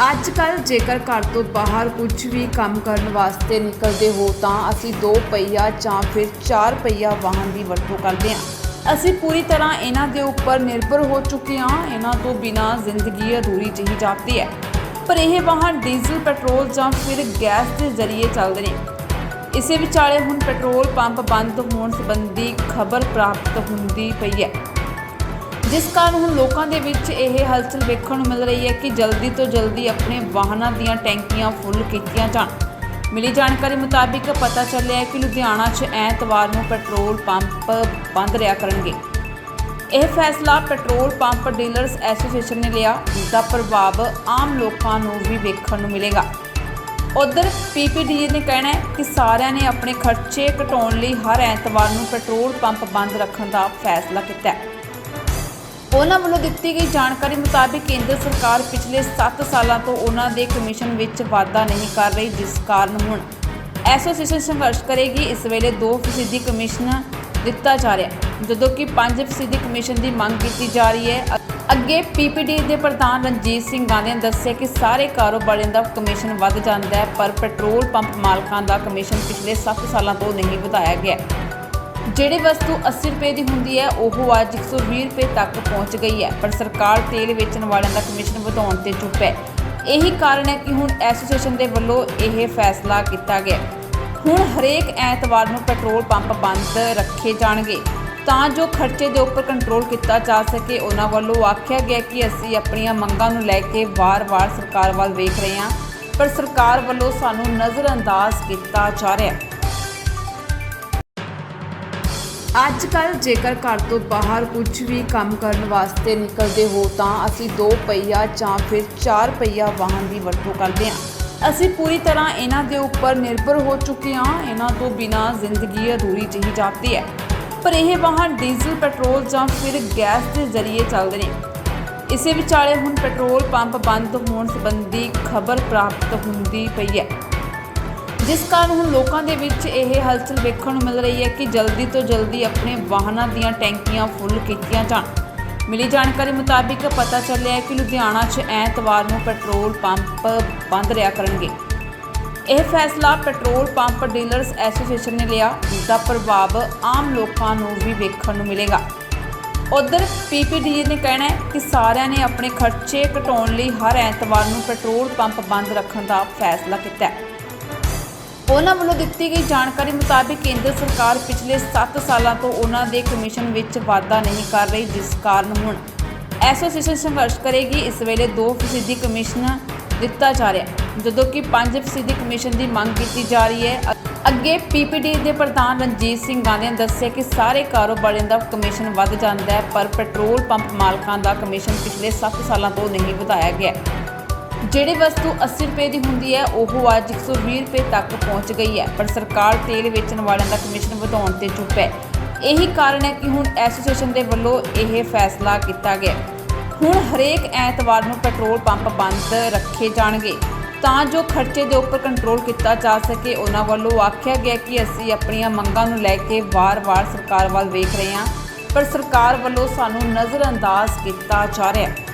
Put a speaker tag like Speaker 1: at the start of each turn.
Speaker 1: ਅੱਜ ਕੱਲ ਜੇਕਰ ਘਰ ਤੋਂ ਬਾਹਰ ਕੁਝ ਵੀ ਕੰਮ ਕਰਨ ਵਾਸਤੇ ਨਿਕਲਦੇ ਹੋ ਤਾਂ ਅਸੀਂ ਦੋ ਪਹੀਆ ਜਾਂ ਫਿਰ ਚਾਰ ਪਹੀਆ ਵਾਹਨ ਦੀ ਵਰਤੋਂ ਕਰਦੇ ਹਾਂ। ਅਸੀਂ ਪੂਰੀ ਤਰ੍ਹਾਂ ਇਹਨਾਂ ਦੇ ਉੱਪਰ ਨਿਰਭਰ ਹੋ ਚੁੱਕੇ ਹਾਂ। ਇਹਨਾਂ ਤੋਂ ਬਿਨਾਂ ਜ਼ਿੰਦਗੀ ਅਧੂਰੀ ਜਿਹੀ ਜਾਪਦੀ ਹੈ। ਪਰ ਇਹ ਵਾਹਨ ਡੀਜ਼ਲ, ਪੈਟਰੋਲ ਜਾਂ ਫਿਰ ਗੈਸ ਦੇ ਜ਼ਰੀਏ ਚੱਲਦੇ ਨੇ। ਇਸੇ ਵਿਚਾਲੇ ਹੁਣ ਪੈਟਰੋਲ ਪੰਪ ਬੰਦ ਹੋਣ ਸੰਬੰਧੀ ਖਬਰ ਪ੍ਰਾਪਤ ਹੁੰਦੀ ਪਈ ਹੈ। ਜਿਸ ਕਾਰਨ ਹੁਣ ਲੋਕਾਂ ਦੇ ਵਿੱਚ ਇਹ ਹਲਚਲ ਵੇਖਣ ਨੂੰ ਮਿਲ ਰਹੀ ਹੈ ਕਿ ਜਲਦੀ ਤੋਂ ਜਲਦੀ ਆਪਣੇ ਵਾਹਨਾਂ ਦੀਆਂ ਟੈਂਕੀਆਂ ਫੁੱਲ ਕੀਤੀਆਂ ਜਾਣ। ਮਿਲੀ ਜਾਣਕਾਰੀ ਮੁਤਾਬਿਕ ਪਤਾ ਚੱਲਿਆ ਹੈ ਕਿ ਲੁਧਿਆਣਾ 'ਚ ਐਤਵਾਰ ਨੂੰ ਪੈਟਰੋਲ ਪੰਪ ਬੰਦ ਰਿਹਾ ਕਰਨਗੇ। ਇਹ ਫੈਸਲਾ ਪੈਟਰੋਲ ਪੰਪ ਡੀਲਰਸ ਐਸੋਸੀਏਸ਼ਨ ਨੇ ਲਿਆ ਜਿਸ ਦਾ ਪ੍ਰਭਾਵ ਆਮ ਲੋਕਾਂ ਨੂੰ ਵੀ ਵੇਖਣ ਨੂੰ ਮਿਲੇਗਾ। ਉਧਰ ਪੀਪੀਡੀ ਨੇ ਕਹਿਣਾ ਹੈ ਕਿ ਸਾਰਿਆਂ ਨੇ ਆਪਣੇ ਖਰਚੇ ਘਟਾਉਣ ਲਈ ਹਰ ਐਤਵਾਰ ਨੂੰ ਪੈਟਰੋਲ ਪੰਪ ਬੰਦ ਰੱਖਣ ਦਾ ਫੈਸਲਾ ਕੀਤਾ ਹੈ। ਉਹਨਾਂ ਵੱਲੋਂ ਦਿੱਤੀ ਗਈ ਜਾਣਕਾਰੀ ਮੁਤਾਬਿਕ ਕੇਂਦਰ ਸਰਕਾਰ ਪਿਛਲੇ 7 ਸਾਲਾਂ ਤੋਂ ਉਹਨਾਂ ਦੇ ਕਮਿਸ਼ਨ ਵਿੱਚ ਵਾਧਾ ਨਹੀਂ ਕਰ ਰਹੀ, ਜਿਸ ਕਾਰਨ ਹੁਣ ਐਸੋਸੀਏਸ਼ਨ ਸੰਘਰਸ਼ ਕਰੇਗੀ। ਇਸ ਵੇਲੇ 2% ਕਮਿਸ਼ਨ ਦਿੱਤਾ ਜਾ ਰਿਹਾ ਜਦੋਂ ਕਿ 5% ਕਮਿਸ਼ਨ ਦੀ ਮੰਗ ਕੀਤੀ ਜਾ ਰਹੀ ਹੈ। ਅ- ਅੱਗੇ ਪੀਪੀਡੀ ਦੇ ਪ੍ਰਧਾਨ ਰਣਜੀਤ ਸਿੰਘ ਗਾਂਧੀ ਨੇ ਦੱਸਿਆ ਕਿ ਸਾਰੇ ਕਾਰੋਬਾਰੀਆਂ ਦਾ ਕਮਿਸ਼ਨ ਵੱਧ ਜਾਂਦਾ ਹੈ, ਪਰ ਪੈਟਰੋਲ ਪੰਪ ਮਾਲਕਾਂ ਦਾ ਕਮਿਸ਼ਨ ਪਿਛਲੇ 7 ਸਾਲਾਂ ਤੋਂ ਨਹੀਂ ਵਧਾਇਆ ਗਿਆ। ਜਿਹੜੀ ਵਸਤੂ 80 ਰੁਪਏ ਦੀ ਹੁੰਦੀ ਹੈ, ਉਹ ਅੱਜ 120 ਰੁਪਏ ਤੱਕ ਪਹੁੰਚ ਗਈ ਹੈ, ਪਰ ਸਰਕਾਰ ਤੇਲ ਵੇਚਣ ਵਾਲਿਆਂ ਦਾ ਕਮਿਸ਼ਨ ਵਧਾਉਣ ਤੇ ਚੁੱਪ ਹੈ। ਇਹੀ ਕਾਰਨ ਹੈ ਕਿ ਹੁਣ ਐਸੋਸੀਏਸ਼ਨ ਦੇ ਵੱਲੋਂ ਇਹ ਫੈਸਲਾ ਕੀਤਾ ਗਿਆ ਹੁਣ ਹਰੇਕ ਐਤਵਾਰ ਨੂੰ ਪੈਟਰੋਲ ਪੰਪ ਬੰਦ ਰੱਖੇ ਜਾਣਗੇ। ਤਾਂ ਜੋ ਖਰਚੇ ਦੇ ਉੱਪਰ ਕੰਟਰੋਲ ਕੀਤਾ ਜਾ ਸਕੇ, ਉਹਨਾਂ ਵੱਲੋਂ ਆਖਿਆ ਗਿਆ ਕਿ ਅਸੀਂ ਆਪਣੀਆਂ ਮੰਗਾਂ ਨੂੰ ਲੈ ਕੇ ਵਾਰ-ਵਾਰ ਸਰਕਾਰ ਵੱਲ ਵੇਖ ਰਹੇ ਹਾਂ, ਪਰ ਸਰਕਾਰ ਵੱਲੋਂ ਸਾਨੂੰ ਨਜ਼ਰਅੰਦਾਜ਼ ਕੀਤਾ ਜਾ ਰਿਹਾ ਹੈ। ਅੱਜ ਕੱਲ ਜੇਕਰ ਘਰ ਤੋਂ ਬਾਹਰ ਕੁਝ ਵੀ ਕੰਮ ਕਰਨ ਵਾਸਤੇ ਨਿਕਲਦੇ ਹੋ ਤਾਂ ਅਸੀਂ ਦੋ ਪਹੀਆ ਜਾਂ ਫਿਰ ਚਾਰ ਪਹੀਆ ਵਾਹਨ ਦੀ ਵਰਤੋਂ ਕਰਦੇ ਹਾਂ। ਅਸੀਂ ਪੂਰੀ ਤਰ੍ਹਾਂ ਇਹਨਾਂ ਦੇ ਉੱਪਰ ਨਿਰਭਰ ਹੋ ਚੁੱਕੇ ਹਾਂ। ਇਹਨਾਂ ਤੋਂ ਬਿਨਾਂ ਜ਼ਿੰਦਗੀ ਅਧੂਰੀ ਜਿਹੀ ਜਾਪਦੀ ਹੈ। ਪਰ ਇਹ ਵਾਹਨ ਡੀਜ਼ਲ, ਪੈਟਰੋਲ ਜਾਂ ਫਿਰ ਗੈਸ ਦੇ ਜ਼ਰੀਏ ਚੱਲਦੇ ਨੇ। ਇਸੇ ਵਿਚਾਲੇ ਹੁਣ ਪੈਟਰੋਲ ਪੰਪ ਬੰਦ ਹੋਣ ਸੰਬੰਧੀ ਖਬਰ ਪ੍ਰਾਪਤ ਹੁੰਦੀ ਪਈ ਹੈ। ਜਿਸ ਕਾਰਨ ਹੁਣ ਲੋਕਾਂ ਦੇ ਵਿੱਚ ਇਹ ਹਲਚਲ ਵੇਖਣ ਨੂੰ ਮਿਲ ਰਹੀ ਹੈ ਕਿ ਜਲਦੀ ਤੋਂ ਜਲਦੀ ਆਪਣੇ ਵਾਹਨਾਂ ਦੀਆਂ ਟੈਂਕੀਆਂ ਫੁੱਲ ਕੀਤੀਆਂ ਜਾਣ। ਮਿਲੀ ਜਾਣਕਾਰੀ ਮੁਤਾਬਿਕ ਪਤਾ ਚੱਲਿਆ ਹੈ ਕਿ ਲੁਧਿਆਣਾ 'ਚ ਐਤਵਾਰ ਨੂੰ ਪੈਟਰੋਲ ਪੰਪ ਬੰਦ ਰਿਹਾ ਕਰਨਗੇ। ਇਹ ਫੈਸਲਾ ਪੈਟਰੋਲ ਪੰਪ ਡੀਲਰਸ ਐਸੋਸੀਏਸ਼ਨ ਨੇ ਲਿਆ ਜਿਸ ਦਾ ਪ੍ਰਭਾਵ ਆਮ ਲੋਕਾਂ ਨੂੰ ਵੀ ਵੇਖਣ ਨੂੰ ਮਿਲੇਗਾ। ਉਧਰ ਪੀਪੀਡੀ ਨੇ ਕਹਿਣਾ ਹੈ ਕਿ ਸਾਰਿਆਂ ਨੇ ਆਪਣੇ ਖਰਚੇ ਘਟਾਉਣ ਲਈ ਹਰ ਐਤਵਾਰ ਨੂੰ ਪੈਟਰੋਲ ਪੰਪ ਬੰਦ ਰੱਖਣ ਦਾ ਫੈਸਲਾ ਕੀਤਾ ਹੈ। ਉਹਨਾਂ ਵੱਲੋਂ ਦਿੱਤੀ ਗਈ ਜਾਣਕਾਰੀ ਮੁਤਾਬਿਕ ਕੇਂਦਰ ਸਰਕਾਰ ਪਿਛਲੇ 7 ਸਾਲਾਂ ਤੋਂ ਉਹਨਾਂ ਦੇ ਕਮਿਸ਼ਨ ਵਿੱਚ ਵਾਧਾ ਨਹੀਂ ਕਰ ਰਹੀ, ਜਿਸ ਕਾਰਨ ਹੁਣ ਐਸੋਸੀਏਸ਼ਨ ਸੰਘਰਸ਼ ਕਰੇਗੀ। ਇਸ ਵੇਲੇ 2% ਕਮਿਸ਼ਨ ਦਿੱਤਾ ਜਾ ਰਿਹਾ ਜਦੋਂ ਕਿ 5% ਕਮਿਸ਼ਨ ਦੀ ਮੰਗ ਕੀਤੀ ਜਾ ਰਹੀ ਹੈ। ਅ- ਅੱਗੇ ਪੀਪੀਡੀ ਦੇ ਪ੍ਰਧਾਨ ਰਣਜੀਤ ਸਿੰਘ ਗਾਂਧੀ ਨੇ ਦੱਸਿਆ ਕਿ ਸਾਰੇ ਕਾਰੋਬਾਰੀਆਂ ਦਾ ਕਮਿਸ਼ਨ ਵੱਧ ਜਾਂਦਾ ਹੈ, ਪਰ ਪੈਟਰੋਲ ਪੰਪ ਮਾਲਕਾਂ ਦਾ ਕਮਿਸ਼ਨ ਪਿਛਲੇ 7 ਸਾਲਾਂ ਤੋਂ ਨਹੀਂ ਵਧਾਇਆ ਗਿਆ। ਜਿਹੜੀ ਵਸਤੂ 80 ਰੁਪਏ ਦੀ ਹੁੰਦੀ ਹੈ, ਉਹ ਅੱਜ 120 ਰੁਪਏ ਤੱਕ ਪਹੁੰਚ ਗਈ ਹੈ, ਪਰ ਸਰਕਾਰ ਤੇਲ ਵੇਚਣ ਵਾਲਿਆਂ ਦਾ ਕਮਿਸ਼ਨ ਵਧਾਉਣ ਤੇ ਚੁੱਪ ਹੈ। ਇਹੀ ਕਾਰਨ ਹੈ ਕਿ ਹੁਣ ਐਸੋਸੀਏਸ਼ਨ ਦੇ ਵੱਲੋਂ ਇਹ ਫੈਸਲਾ ਕੀਤਾ ਗਿਆ ਹੁਣ ਹਰੇਕ ਐਤਵਾਰ ਨੂੰ ਪੈਟਰੋਲ ਪੰਪ ਬੰਦ ਰੱਖੇ ਜਾਣਗੇ। ਤਾਂ ਜੋ ਖਰਚੇ ਦੇ ਉੱਪਰ ਕੰਟਰੋਲ ਕੀਤਾ ਜਾ ਸਕੇ, ਉਹਨਾਂ ਵੱਲੋਂ ਆਖਿਆ ਗਿਆ ਕਿ ਅਸੀਂ ਆਪਣੀਆਂ ਮੰਗਾਂ ਨੂੰ ਲੈ ਕੇ ਵਾਰ-ਵਾਰ ਸਰਕਾਰ ਵੱਲ ਵੇਖ ਰਹੇ ਹਾਂ, ਪਰ ਸਰਕਾਰ ਵੱਲੋਂ ਸਾਨੂੰ ਨਜ਼ਰਅੰਦਾਜ਼ ਕੀਤਾ ਜਾ ਰਿਹਾ ਹੈ।